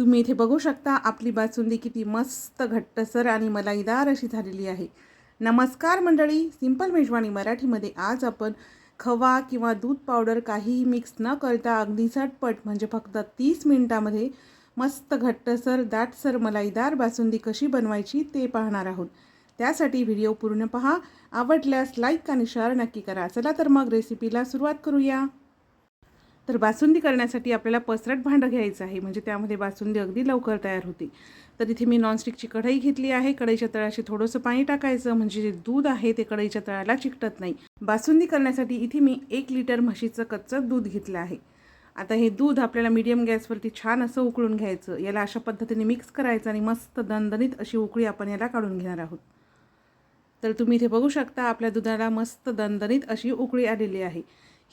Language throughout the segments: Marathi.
तुम्ही इथे बघू शकता आपली बासुंदी किती मस्त घट्टसर आणि मलाईदार अशी झालेली आहे. नमस्कार मंडळी सिंपल मेजवानी मराठीमध्ये आज आपण खवा किंवा दूध पावडर काहीही मिक्स न करता अगदी झटपट म्हणजे फक्त तीस मिनिटामध्ये मस्त घट्टसर दाटसर मलाईदार बासुंदी कशी बनवायची ते पाहणार आहोत. त्यासाठी व्हिडिओ पूर्ण पहा आवडल्यास लाईक आणि शेअर नक्की करा. चला तर मग रेसिपीला सुरुवात करूया. तर बासुंदी करण्यासाठी आपल्याला पसरट भांडं घ्यायचं आहे. म्हणजे त्यामध्ये बासुंदी अगदी लवकर तयार होते. तर इथे मी नॉनस्टिकची कढई घेतली आहे. कढईच्या तळाशी थोडंसं पाणी टाकायचं. म्हणजे जे दूध आहे ते कढईच्या तळाला चिकटत नाही. बासुंदी करण्यासाठी इथे मी एक लिटर म्हशीचं कच्चं दूध घेतलं आहे. आता हे दूध आपल्याला मीडियम गॅसवरती छान असं उकळून घ्यायचं. याला अशा पद्धतीने मिक्स करायचं आणि मस्त दणदणीत अशी उकळी आपण याला काढून घेणार आहोत. तर तुम्ही इथे बघू शकता आपल्या दुधाला मस्त दणदणीत अशी उकळी आलेली आहे.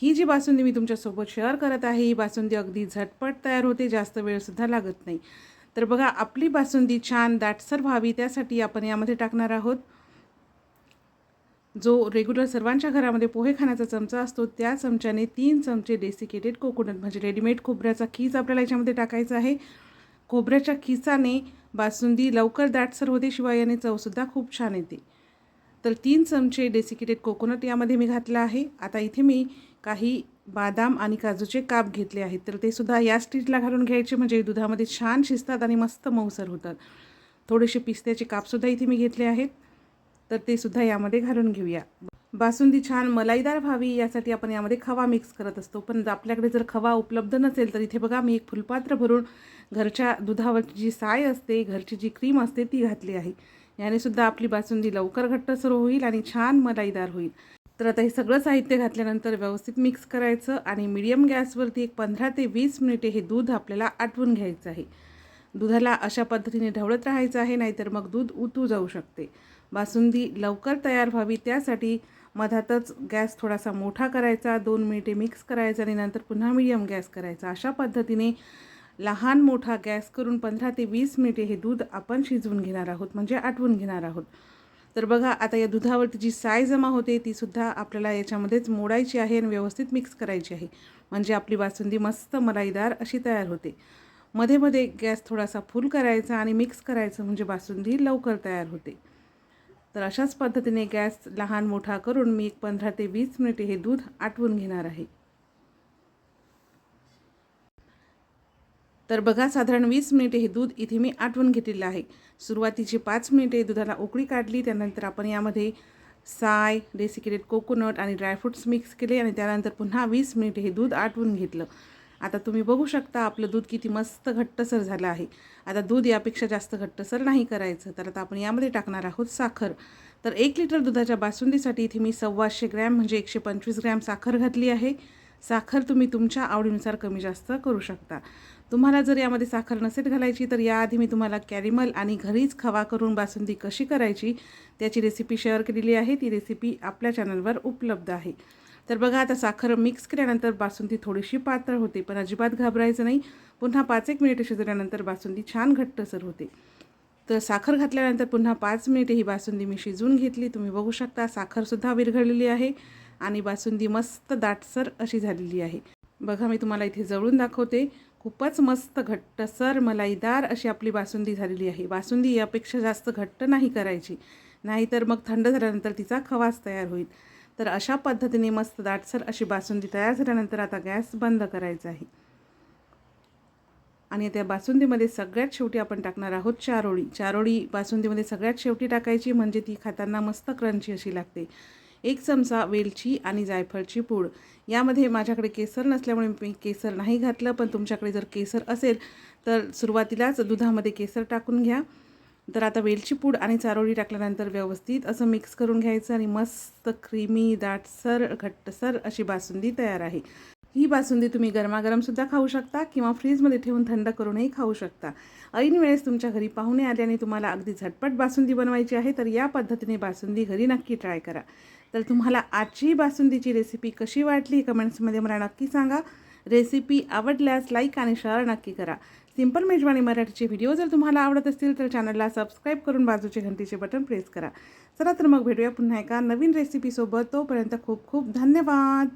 ही जी बासुंदी मी तुमच्यासोबत शेअर करत आहे ही बासुंदी अगदी झटपट तयार होते जास्त वेळसुद्धा लागत नाही. तर बघा आपली बासुंदी छान दाटसर व्हावी त्यासाठी आपण यामध्ये टाकणार आहोत. जो रेग्युलर सर्वांच्या घरामध्ये पोहे खाण्याचा चमचा असतो त्या चमच्याने तीन चमचे डेसिकेटेड कोकोनट म्हणजे रेडीमेड खोबऱ्याचा खीज आपल्याला याच्यामध्ये टाकायचा आहे. खोबऱ्याच्या खिसाने बासुंदी लवकर दाटसर होते शिवाय याने चवसुद्धा खूप छान येते. तर तीन चमचे डेसिकेटेड कोकोनट यामध्ये मी घातला आहे. आता इथे मी काही बादाम आणि काजूचे काप घेतले आहेत. तर ते सुद्धा या स्टेजला घालून घ्यायचे. म्हणजे दुधामध्ये छान शिजतात आणि मस्त मऊसर होतात. थोडेसे पिस्त्याचे कापसुद्धा इथे मी घेतले आहेत. तर ते सुद्धा यामध्ये घालून घेऊया. बासुंदी छान मलाईदार व्हावी यासाठी आपण यामध्ये खवा मिक्स करत असतो. पण आपल्याकडे जर खवा उपलब्ध नसेल तर इथे बघा मी एक फुलपात्र भरून घरच्या दुधावरची जी साय असते घरची जी क्रीम असते ती घातली आहे. याने सुद्धा आपली बासुंदी लवकर घट्ट सुरू होईल आणि छान मलाईदार होईल. तर आता हे सगळं साहित्य घातल्यानंतर व्यवस्थित मिक्स करायचं आणि मीडियम गॅसवरती एक पंधरा ते वीस मिनिटे हे दूध आपल्याला आटवून घ्यायचं आहे. दुधाला अशा पद्धतीने ढवळत राहायचं आहे नाहीतर मग दूध उतू जाऊ शकते. बासुंदी लवकर तयार व्हावी त्यासाठी मधातच गॅस थोडासा मोठा करायचा दोन मिनिटे मिक्स करायचा आणि नंतर पुन्हा मीडियम गॅस करायचा. अशा पद्धतीने लहान मोठा गॅस करून पंधरा ते वीस मिनिटे हे दूध आपण शिजवून घेणार आहोत म्हणजे आटवून घेणार आहोत. तर बघा आता या दुधावरती जी साय जमा होते तीसुद्धा आपल्याला याच्यामध्येच मोडायची आहे आणि व्यवस्थित मिक्स करायची आहे. म्हणजे आपली बासुंदी मस्त मलाईदार अशी तयार होते. मध्ये मध्ये गॅस थोडासा फुल करायचा आणि मिक्स करायचं म्हणजे बासुंदी लवकर तयार होते. तर अशाच पद्धतीने गॅस लहान मोठा करून मी एक पंधरा ते वीस मिनिटे हे दूध आटवून घेणार आहे. तर बघा साधारण वीस मिनिटे हे दूध इथे मी आटवून घेतलेलं आहे. सुरुवातीची पाच मिनिटे दुधाला उकळी काढली त्यानंतर आपण यामध्ये साय डेसिकेटेड कोकोनट आणि ड्रायफ्रूट्स मिक्स केले आणि त्यानंतर पुन्हा वीस मिनिटे हे दूध आटवून घेतलं. आता तुम्ही बघू शकता आपलं दूध किती मस्त घट्टसर झालं आहे. आता दूध यापेक्षा जास्त घट्टसर नाही करायचं तर आता आपण यामध्ये टाकणार आहोत साखर. तर एक लिटर दुधाच्या बासुंदीसाठी इथे मी सव्वाशे ग्रॅम म्हणजे एकशे पंचवीस ग्रॅम साखर घातली आहे. साखर तुम्ही तुमच्या आवडीनुसार कमी जास्त करू शकता. तुम्हाला जर यामध्ये साखर नसेल घालायची तर याआधी मी तुम्हाला कॅरिमल आणि घरीच खवा करून बासुंदी कशी करायची त्याची रेसिपी शेअर केलेली आहे. ती रेसिपी आपल्या चॅनलवर उपलब्ध आहे. तर बघा आता साखर मिक्स केल्यानंतर बासुंदी थोडीशी पातळ होते पण अजिबात घाबरायचं नाही. पुन्हा पाच एक मिनिटं शिजवल्यानंतर बासुंदी छान घट्टसर होते. तर साखर घातल्यानंतर पुन्हा पाच मिनिटे ही बासुंदी मी शिजवून घेतली. तुम्ही बघू शकता साखरसुद्धा विरघळलेली आहे आणि बासुंदी मस्त दाटसर अशी झालेली आहे. बघा मी तुम्हाला इथे जवळून दाखवते. खूपच मस्त घट्टसर मलाईदार अशी आपली बासुंदी झालेली आहे. बासुंदी यापेक्षा जास्त घट्ट नाही करायची. नाहीतर मग थंड झाल्यानंतर तिचा खवास तयार होईल. तर अशा पद्धतीने मस्त दाटसर अशी बासुंदी तयार झाल्यानंतर आता गॅस बंद करायचा आहे. आणि त्या बासुंदीमध्ये सगळ्यात शेवटी आपण टाकणार आहोत चारोळी. चारोळी बासुंदीमध्ये सगळ्यात शेवटी टाकायची म्हणजे ती खाताना मस्त क्रंची अशी लागते. एक चमचा वेलची आणि जायफळची पूड. यामध्ये माझ्याकडे केसर नसल्यामुळे मी केसर नाही घातलं पण तुमच्याकडे जर केसर असेल तर सुरुवातीलाच दुधामध्ये केसर टाकून घ्या. तर आता वेलची पूड आणि चारोळी टाकल्यानंतर व्यवस्थित असं मिक्स करून घ्यायचं आणि मस्त क्रीमी दाटसर घट्टसर अशी बासुंदी तयार आहे. ही बासुंदी तुम्ही गरमागरमसुद्धा खाऊ शकता किंवा फ्रीजमध्ये ठेवून थंड करूनही खाऊ शकता. ऐन वेळेस तुमच्या घरी पाहुणे आल्याने तुम्हाला अगदी झटपट बासुंदी बनवायची आहे तर या पद्धतीने बासुंदी घरी नक्की ट्राय करा. तर तुम्हाला आजची बासुंदीची रेसिपी कशी वाटली कमेंट्समध्ये मला नक्की सांगा. रेसिपी आवडल्यास लाईक आणि शेअर नक्की करा. सिंपल मेजवानी मराठीचे व्हिडिओ जर तुम्हाला आवडत असतील तर चॅनलला सबस्क्राईब करून बाजूचे घंटीचे बटन प्रेस करा. चला तर मग भेटूया पुन्हा एका नवीन रेसिपीसोबत तोपर्यंत खूप खूप धन्यवाद.